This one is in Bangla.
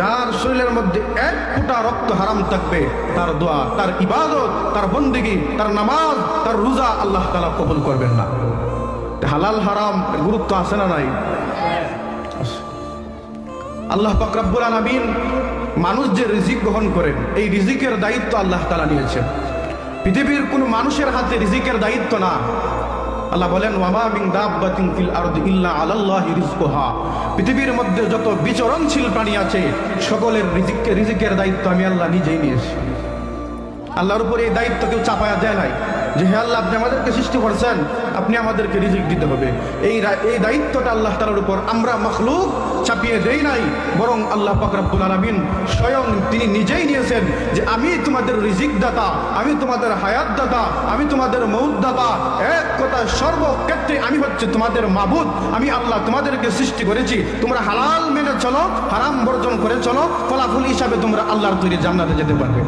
যার শরীরের মধ্যে এক ফুটা রক্ত হারাম থাকবে, তার দোয়া, তার ইবাদত, তার বন্দিগি, তার নামাজ, তার রোজা আল্লাহ তালা কবুল করবেন না। হালাল, হারাম গুরুত্ব আছে না নাই? আল্লাহ পাক রব্বুল আলামিন মানুষ যে রিজিক গ্রহণ করেন, এই রিজিকের দায়িত্ব আল্লাহ তালা নিয়েছেন। পৃথিবীর কোনো মানুষের হাতে রিজিকের দায়িত্ব না। আল্লাহ বলেন ওয়ামা মিন দাব্বাতিন ফিল আরদি ইল্লা আলাল্লাহি রিজকুহা পৃথিবীর মধ্যে যত বিচরণশীল প্রাণী আছে, সকলের রিজিককে রিজিকের দায়িত্ব আমি আল্লাহ নিজেই নিয়েছি। আল্লাহর উপরে এই দায়িত্ব কেউ চাপায়া দেয় নাই যে, হে আল্লাহ, আপনি আমাদেরকে সৃষ্টি করছেন, আপনি আমাদেরকে রিজিক দিতে হবে। এই এই দায়িত্বটা আল্লাহ তালার উপর আমরা মখলুক চাপিয়ে দেই নাই, বরং আল্লাহ পাকরাবুল আলমিন স্বয়ং তিনি নিজেই নিয়েছেন যে, আমি তোমাদের রিজিক দাতা আমি তোমাদের হায়াত দাতা আমি তোমাদের মৌদ দাতা সর্বক্ষেত্রে আমি হচ্ছে তোমাদের মাবুদ, আমি আল্লাহ তোমাদেরকে সৃষ্টি করেছি। তোমরা হালাল মেনে চলো, হারাম বর্জন করে চলো, ফলাফল হিসাবে তোমরা আল্লাহর তৈরি জান্নাতে যেতে পারবে।